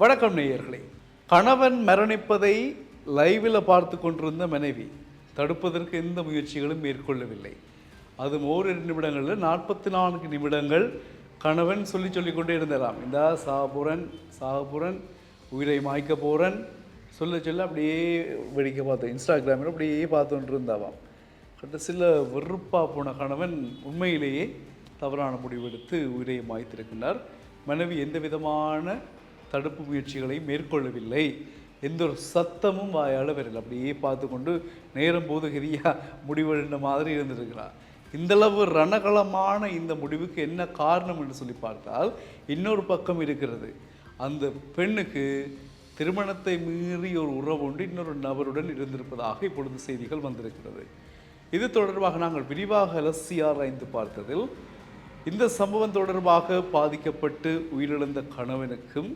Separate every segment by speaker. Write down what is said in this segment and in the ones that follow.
Speaker 1: வணக்கம் நேயர்களே. கணவன் மரணிப்பதை லைவில் பார்த்து கொண்டிருந்த மனைவி தடுப்பதற்கு எந்த முயற்சிகளும் மேற்கொள்ளவில்லை. அது ஓரிரு நிமிடங்களில் நாற்பத்தி நான்கு நிமிடங்கள் கணவன் சொல்லி சொல்லிக்கொண்டே இருந்தாராம் இந்த சாபுரன் சாபுரன் உயிரை மாய்க்க போகிறன் சொல்ல சொல்ல அப்படியே வெடிக்க பார்த்தோம் இன்ஸ்டாகிராமில் அப்படியே பார்த்துட்டு இருந்தாவாம் கடைசியில் வெறுப்பாக போன கணவன் உண்மையிலேயே தவறான முடிவெடுத்து உயிரை மாய்த்திருக்கின்றார். மனைவி எந்த விதமான தடுப்பு முயற்சிகளை மேற்கொள்ளவில்லை. எந்த ஒரு சத்தமும் வாயால் வரல. அப்படியே பார்த்து கொண்டு நேரம் போது கரியா முடிவெடுந்த மாதிரி இருந்திருக்கிறார். இந்தளவு ரணகளமான இந்த முடிவுக்கு என்ன காரணம் என்று சொல்லி பார்த்தால் இன்னொரு பக்கம் இருக்கிறது. அந்த பெண்ணுக்கு திருமணத்தை மீறி ஒரு உறவு ஒன்று இன்னொரு நபருடன் இருந்திருப்பதாக இப்பொழுது செய்திகள் வந்திருக்கிறது. இது தொடர்பாக நாங்கள் விரிவாக அலசி ஆராய்ந்து பார்த்ததில் இந்த சம்பவம் தொடர்பாக பாதிக்கப்பட்டு உயிரிழந்த கணவனுக்கும்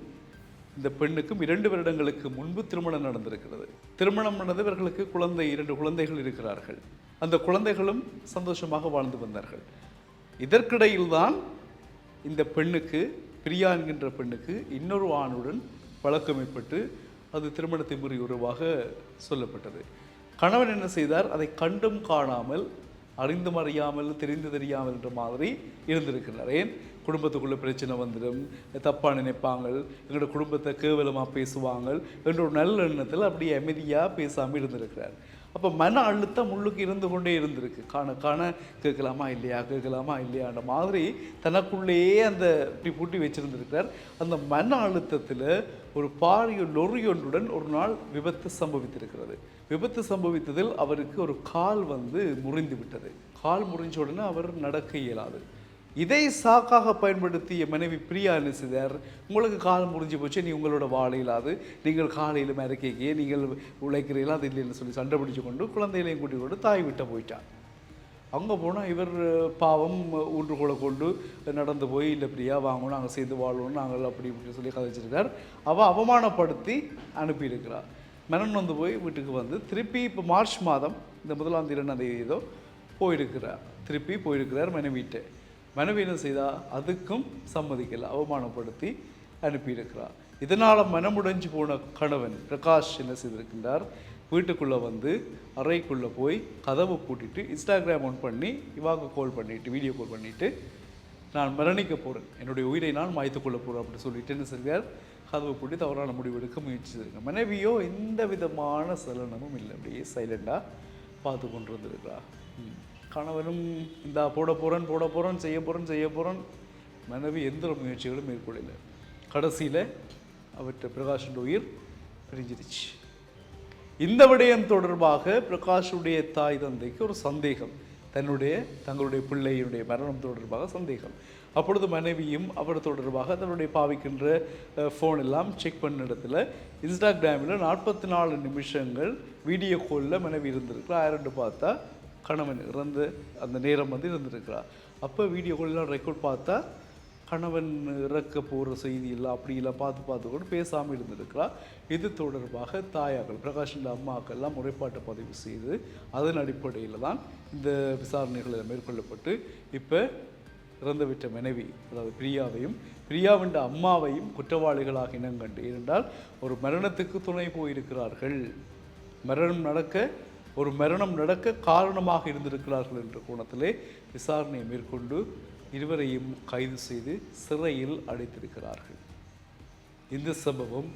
Speaker 1: இந்த பெண்ணுக்கும் இரண்டு வருடங்களுக்கு முன்பு திருமணம் நடந்திருக்கிறது. திருமணம் நடந்து இவர்களுக்கு குழந்தை இரண்டு குழந்தைகள் இருக்கிறார்கள். அந்த குழந்தைகளும் சந்தோஷமாக வாழ்ந்து வந்தார்கள். இதற்கிடையில்தான் இந்த பெண்ணுக்கு பிரியா என்கின்ற பெண்ணுக்கு இன்னொரு ஆணுடன் பழக்கம் ஏற்பட்டு அது திருமணத்தை முறை உறவாக சொல்லப்பட்டது. கணவன் என்ன செய்தார்? அதை கண்டும் காணாமல் அறிந்தும் அறியாமல் தெரிந்து தெரியாமல் என்ற மாதிரி இருந்திருக்கிறார். ஏன்? குடும்பத்துக்குள்ள பிரச்சனை வந்துடும் தப்பாக நினைப்பாங்க எங்களோட குடும்பத்தை கேவலமாக பேசுவாங்க என்ற ஒரு நல்ல எண்ணத்தில் அப்படியே அமைதியாக பேசாமல் இருந்திருக்கிறார். அப்போ மன அழுத்தம் உள்ளுக்கு இருந்து கொண்டே இருந்திருக்கு. காண காண கேட்கலாமா இல்லையா கேட்கலாமா இல்லையான்ற மாதிரி தனக்குள்ளேயே அந்த இப்படி பூட்டி வச்சிருந்திருக்கிறார். அந்த மன அழுத்தத்தில் ஒரு பாரிய லொறியொன்றுடன் ஒரு நாள் விபத்து சம்பவித்திருக்கிறது. விபத்து சம்பவித்ததில் அவருக்கு ஒரு கால் வந்து முறிந்து விட்டது. கால் முறிஞ்ச உடனே அவர் நடக்க இயலாது. இதை சாக்காக பயன்படுத்திய மனைவி பிரியா என்ன செய்தார்? உங்களுக்கு கால் முடிஞ்சு போச்சு நீ உங்களோட வாழ நீங்கள் காலையில் மிரக்கைக்கே நீங்கள் உழைக்கிறீங்களா அது இல்லைன்னு சொல்லி சண்டை பிடிச்சு கொண்டு குழந்தைகளையும் கூட்டிக் கொண்டு தாய் விட்ட போயிட்டார் அங்கே போனால் இவர் பாவம் ஊன்றுகோலை கொண்டு நடந்து போய் இல்லை பிரியா வாங்கணும் நாங்கள் சேர்ந்து வாழணும் நாங்கள் அப்படி இப்படி சொல்லி கதைச்சிருக்கார். அவள் அவமானப்படுத்தி அனுப்பியிருக்கிறார். மனம் வந்து போய் வீட்டுக்கு வந்து திருப்பி இப்போ மார்ச் மாதம் இந்த முதலாம் தேதி ஏதோ போயிருக்கிறார். திருப்பி போயிருக்கிறார் மனைவிட்டு. மனைவி என்ன அதுக்கும் சம்மதிக்கல அவமானப்படுத்தி அனுப்பியிருக்கிறார். இதனால் மனமுடைஞ்சு போன கணவன் பிரகாஷ் என்ன செய்திருக்கின்றார்? வீட்டுக்குள்ளே வந்து அறைக்குள்ளே போய் கதவை பூட்டிட்டு இன்ஸ்டாகிராம் ஆன் பண்ணி இவாங்க கால் பண்ணிவிட்டு வீடியோ கால் பண்ணிவிட்டு நான் மரணிக்க போகிறேன் என்னுடைய உயிரை நான் மாய்த்துக்கொள்ள போகிறேன் அப்படின்னு சொல்லிட்டு என்ன செய்கிறார் கதவை பூட்டி தவறான முடிவெடுக்க முயற்சி செய்யுங்க மனைவியோ எந்த விதமான சலனமும் இல்லை. அப்படியே சைலண்டாக பார்த்து கொண்டு வந்திருக்கிறா ம். கணவனும் இந்தா போட போகிறேன் போட போகிறேன் செய்ய போகிறேன் செய்ய போகிறேன் மனைவி எந்த முயற்சிகளும் மேற்கொள்ளல. கடைசியில் அவற்றை பிரகாஷுடைய உயிர் பிரிஞ்சிருச்சு. இந்த விடயம் தொடர்பாக பிரகாஷுடைய தாய் தந்தைக்கு ஒரு சந்தேகம். தன்னுடைய தங்களுடைய பிள்ளையினுடைய மரணம் தொடர்பாக சந்தேகம். அப்பொழுது மனைவியும் அவர் தொடர்பாக தன்னுடைய பாவிக்கின்ற ஃபோன் எல்லாம் செக் பண்ண இடத்துல இன்ஸ்டாகிராமில் நாற்பத்தி நாலு நிமிஷங்கள் வீடியோ காலில் மனைவி இருந்திருக்கு ஆயிரண்டு பார்த்தா கணவன் இறந்து அந்த நேரம் வந்து இருந்திருக்கிறார். அப்போ வீடியோ ரெக்கார்ட் பார்த்தா கணவன் இறக்க போகிற செய்தி இல்லை அப்படிலாம் பார்த்து பார்த்து கூட பேசாமல் இருந்திருக்கிறார். இது தொடர்பாக தாயாக்கள் பிரகாஷின் அம்மாக்கள்லாம் முறைப்பாட்டை பதிவு செய்து அதன் அடிப்படையில் தான் இந்த விசாரணைகள் மேற்கொள்ளப்பட்டு இப்போ இறந்துவிட்ட மனைவி அதாவது பிரியாவையும் பிரியாவின் அம்மாவையும் குற்றவாளிகளாக இனங்கண்டு ஏனென்றால் ஒரு மரணத்துக்கு துணை போயிருக்கிறார்கள். மரணம் நடக்க ஒரு மரணம் நடக்க காரணமாக இருந்திருக்கிறார்கள் என்ற கோணத்திலே விசாரணையை மேற்கொண்டு இருவரையும் கைது செய்து சிறையில் அடைத்திருக்கிறார்கள். இந்த சம்பவம்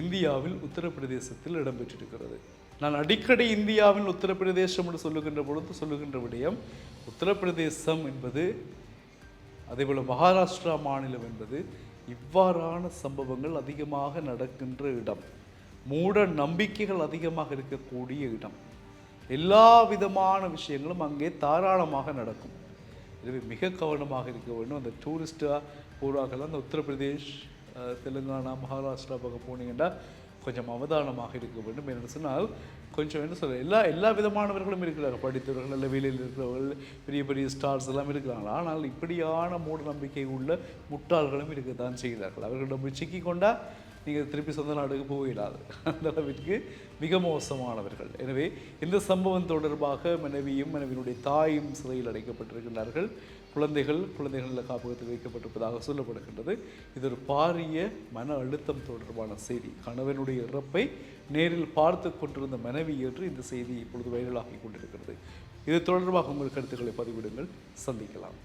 Speaker 1: இந்தியாவில் உத்தரப்பிரதேசத்தில் இடம்பெற்றிருக்கிறது. நான் அடிக்கடி இந்தியாவில் உத்தரப்பிரதேசம் என்று சொல்லுகின்ற பொழுது சொல்லுகின்ற விடயம் உத்தரப்பிரதேசம் என்பது அதேபோல் மகாராஷ்டிரா மாநிலம் என்பது இவ்வாறான சம்பவங்கள் அதிகமாக நடக்கின்ற இடம். மூட நம்பிக்கைகள் அதிகமாக இருக்கக்கூடிய இடம். எல்லா விதமான விஷயங்களும் அங்கே தாராளமாக நடக்கும். எனவே மிக கவனமாக இருக்க வேண்டும். அந்த டூரிஸ்டாக பூராக்கெல்லாம் அந்த உத்தரப்பிரதேஷ் தெலுங்கானா மகாராஷ்டிரா பக்கம் போனீங்கன்னா கொஞ்சம் அவதானமாக இருக்க வேண்டும். என்று சொன்னால் கொஞ்சம் என்ன சொல்ல எல்லா எல்லா விதமானவர்களும் இருக்கிறார்கள். படித்தவர்கள் நல்ல வேலையில் இருக்கிறவர்கள் பெரிய பெரிய ஸ்டார்ஸ் எல்லாம் இருக்கிறாங்க ஆனால் இப்படியான மூட நம்பிக்கை உள்ள முட்டாள்களும் இருக்கத்தான் செய்கிறார்கள். அவர்களிடம் போய் சிக்கிக்கொண்டால் நீங்கள் திருப்பி சொந்த நாடுக்கு போயிடாது அந்த அளவிற்கு மிக மோசமானவர்கள். எனவே இந்த சம்பவம் தொடர்பாக மனைவியும் மனைவியினுடைய தாயும் சிறையில் அடைக்கப்பட்டிருக்கின்றார்கள். குழந்தைகள் குழந்தைகள் காப்பகத்தில் வைக்கப்பட்டிருப்பதாக சொல்லப்படுகின்றது. இது ஒரு பாரிய மன அழுத்தம் தொடர்பான செய்தி. கணவனுடைய இறப்பை நேரில் பார்த்து கொண்டிருந்த மனைவி என்று இந்த செய்தி இப்பொழுது வைரலாகி கொண்டிருக்கிறது. இது தொடர்பாக உங்கள் கருத்துக்களை பதிவிடுங்கள். சந்திக்கலாம்.